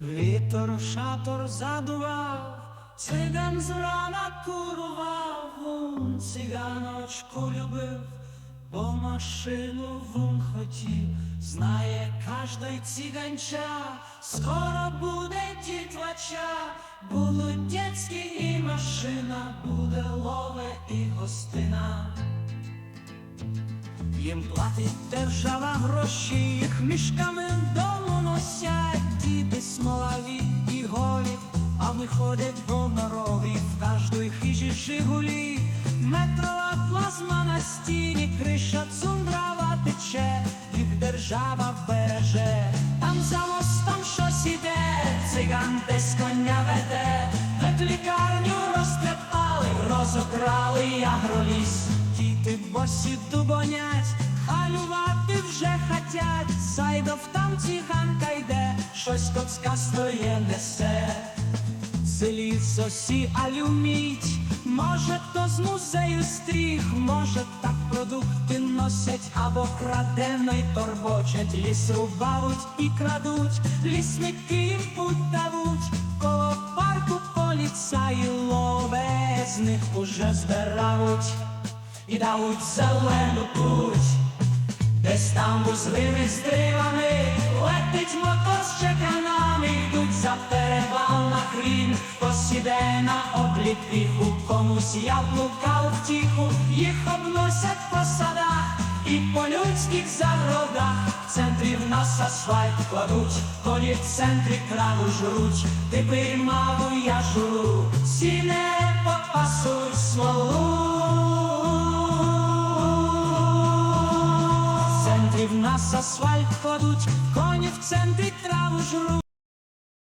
Вітер шатор задував, циган зрана курував, вон циганочку любив, бо машину вон хотів, знає кожний циганча, скоро буде дітвача, будуть дітські і машина, буде лове і гостина. Їм платить держава гроші, їх мішками дому а виходять гонорові в кожної хижі Жигулі, метрова плазма на стіні, криша цундрава тече, їх держава береже, там за мостом щось іде, циган десь коня веде, лікарню розтрепали, розокрали агроліс. Діти босі дубонять, халювати вже хотять, Сайдов там циганка йде, щось коцкастої несе. Сосі алюміть, може то з музею стріх, може так продукти носять або краденої торбочать, ліс рубають і крадуть, лісники їм путь давуть, коло парку поліцаї лове, з уже збирають. І дають зелену путь. Десь там вузлими стрілами йдуть на хрін, хтось на обліт віху, комусь яблука у втіху, їх обносять по садах і по людських загородах. В центрі в нас асфальт кладуть, коні в центрі траву жруть, тепер маву я жру, сіне попасуй смолу. Центрі в нас асфальт кладуть, коні в центрі траву жруть.